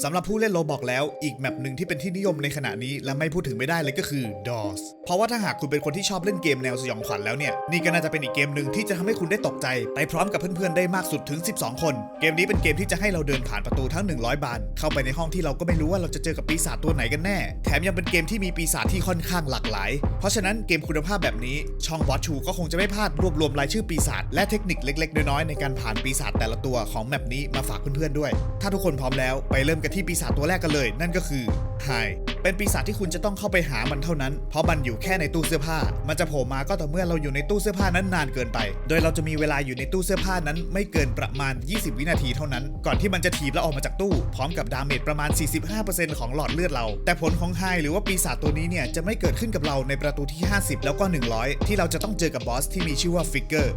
สำหรับผู้เล่นโลบอกแล้ว อีกแมปหนึ่งที่เป็นที่นิยมในขณะนี้และไม่พูดถึงไม่ได้เลยก็คือ DOS เพราะว่าถ้าหากคุณเป็นคนที่ชอบเล่นเกมแนวสยองขวัญแล้วเนี่ย นี่ก็น่าจะเป็นอีกเกมหนึ่งที่จะทำให้คุณได้ตกใจ ไปพร้อมกับเพื่อนๆได้มากสุดถึง 12 คน เกมนี้เป็นเกมที่จะให้เราเดินผ่านประตูทั้ง 100 บาน เข้าไปในห้องที่เราก็ไม่รู้ว่าเราจะเจอกับปีศาจตัวไหนกันแน่ แถมยังเป็นเกมที่มีปีศาจที่ค่อนข้างหลากหลาย เพราะฉะนั้นเกมคุณภาพแบบนี้ช่องบอสชูก็คงจะไม่พลาดรวบรวมรายชื่อปีศาจและเทคนิคเล็ก ๆ น้อยๆในการผ่านปีศาจแต่ละตัวของแมปนี้มาฝากเพื่อนๆด้วย ถ้าทุกคนพร้อมแล้วไปเริ่มกันที่ปีศาจตัวแรกกันเลย นั่นก็คือไฮเป็นปีศาจที่คุณจะต้องเข้าไปหามันเท่านั้น เพราะมันอยู่แค่ในตู้เสื้อผ้า มันจะโผล่มาก็ต่อเมื่อเราอยู่ในตู้เสื้อผ้านั้นนานเกินไป โดยเราจะมีเวลาอยู่ในตู้เสื้อผ้านั้น ไม่เกินประมาณ 20 วินาทีเท่านั้น ก่อนที่มันจะถีบแล้วออกมาจากตู้ พร้อมกับดาเมจประมาณ 45%ของหลอดเลือดเรา แต่ผลของไฮหรือว่าปีศาจตัวนี้เนี่ยจะไม่เกิดขึ้นกับเราในประตูที่ 50 แล้วก็ 100 ที่เราจะต้องเจอกับบอสที่มีชื่อว่าฟิกเกอร์